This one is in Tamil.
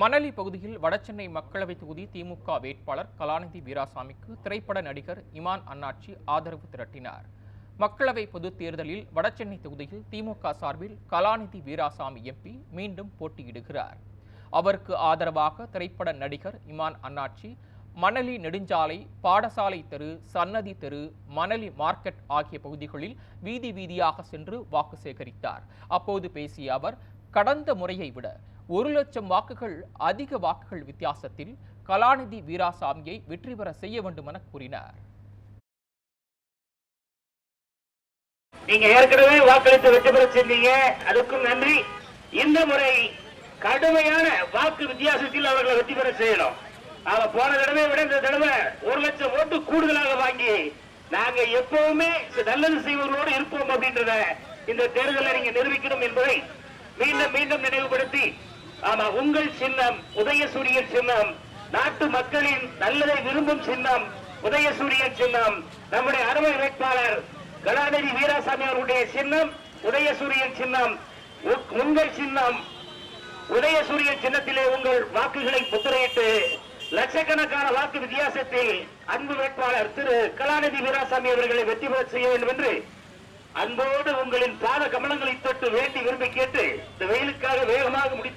மணலி பகுதியில் வடசென்னை மக்களவை தொகுதி திமுக வேட்பாளர் கலாநிதி வீராசாமிக்கு திரைப்பட நடிகர் இமான் அண்ணாச்சி ஆதரவு திரட்டினார். மக்களவை பொதுத் தேர்தலில் வடசென்னை தொகுதியில் திமுக சார்பில் கலாநிதி வீராசாமி எம்பி மீண்டும் போட்டியிடுகிறார். அவருக்கு ஆதரவாக திரைப்பட நடிகர் இமான் அண்ணாச்சி மணலி நெடுஞ்சாலை பாடசாலை தெரு சன்னதி தெரு மணலி மார்க்கெட் ஆகிய பகுதிகளில் வீதி வீதியாக சென்று வாக்கு சேகரித்தார். அப்போது பேசிய அவர் கடந்த முறையை விட ஒரு லட்சம் வாக்குகள் அதிக வாக்குகள் வித்தியாசத்தில் கலாநிதி வீராசாமியை வெற்றி பெற செய்ய வேண்டும் என கூறினார். நீங்க ஏற்கனவே வாக்களித்து வெற்றி பெற செஞ்சீங்க. அதுக்கும் நன்றி. இந்த முறை கடுமையான வாக்கு வித்தியாசத்தில் அவர்களை வெற்றி பெற செய்யணும். அவ போன தடவை விட இந்த தடவை ஒரு லட்சம் ஓட்டு கூடுதலாக வாங்கி நாங்க எப்பவுமே நல்லது செய்வர்களோடு இருப்போம் அப்படின்றத இந்த தேர்தலை நீங்க நிரூபிக்கணும் என்பதை மீண்டும் மீண்டும் நினைவுபடுத்த ஆமா உங்கள் சின்னம் உதயசூரியன் சின்னம். நாட்டு மக்களின் நல்லதை விரும்பும் சின்னம் உதயசூரியன் சின்னம். நம்முடைய அருமை வேட்பாளர் கலாநிதி வீராசாமி அவருடைய சின்னம் உதயசூரியன் சின்னம். உங்கள் சின்னம் உதயசூரியன் சின்னத்திலே உங்கள் வாக்குகளை முத்திரையிட்டு லட்சக்கணக்கான வாக்கு வித்தியாசத்தில் அன்பு வேட்பாளர் திரு கலாநிதி வீராசாமி அவர்களை வெற்றி பெற செய்ய வேண்டும் என்று அன்போடு உங்களின் பாத கமலங்களை தொட்டு வேண்டி விரும்பி கேட்டு